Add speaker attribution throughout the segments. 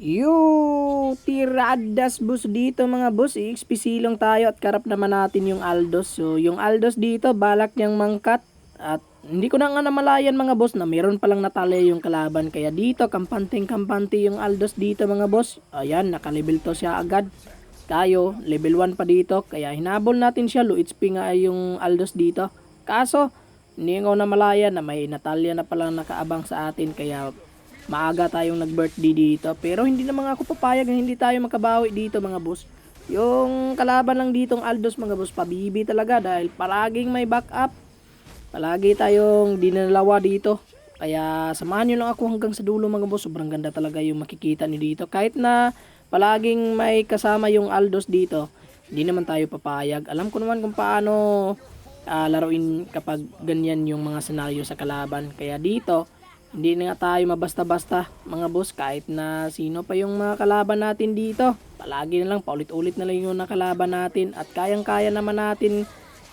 Speaker 1: Yo, tiradas bus dito mga boss. XP silong tayo at karap naman natin yung Aldos. So, yung Aldos dito, balak niyang mangkat. At hindi ko na nga namalayan mga boss na meron palang natali yung kalaban. Kaya dito, kampanteng kampante yung Aldos dito mga boss. Ayan, nakalevel to siya agad. Tayo, level 1 pa dito. Kaya hinabol natin siya. Low HP nga yung Aldos dito. Kaso, hindi ko namalayan na may Natalia na palang nakaabang sa atin. Kaya maaga tayong nag-birthday dito. Pero hindi naman ako papayag na hindi tayo makabawi dito mga boss. Yung kalaban lang ditong Aldos mga boss, pabibi talaga dahil palaging may backup. Palagi tayong dinalawa dito. Kaya samahan nyo lang ako hanggang sa dulo mga boss. Sobrang ganda talaga yung makikita ni dito. Kahit na palaging may kasama yung Aldos dito, hindi naman tayo papayag. Alam ko naman kung paano ah, laruin kapag ganyan yung mga senaryo sa kalaban. Kaya dito, hindi na nga tayo mabasta-basta mga boss kahit na sino pa yung mga kalaban natin dito. Palagi na lang, paulit-ulit na lang yung nakalaban natin at kayang-kaya naman natin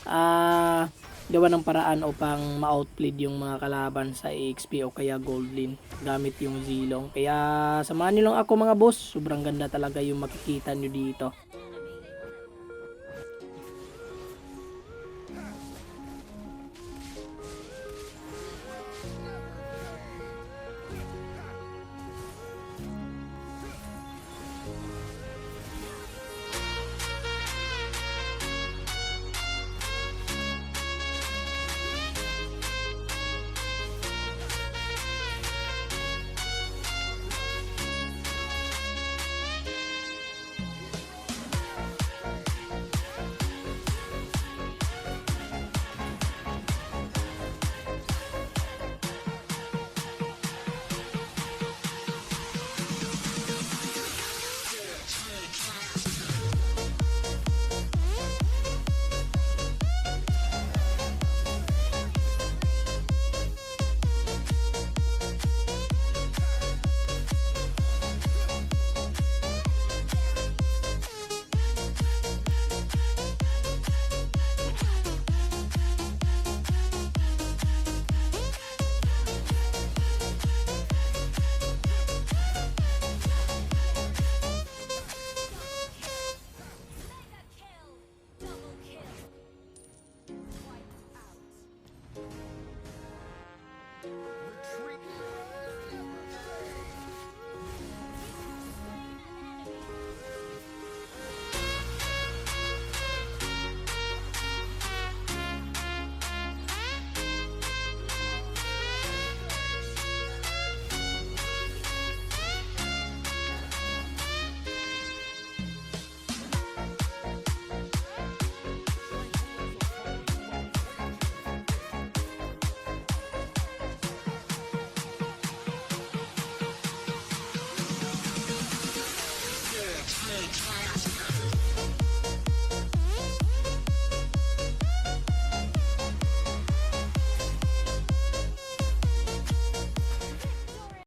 Speaker 1: ah gawa ng paraan upang ma-outplayed yung mga kalaban sa EXP o kaya Gold Lane gamit yung Zilong. Kaya samahan nyo lang ako mga boss, sobrang ganda talaga yung makikita nyo dito.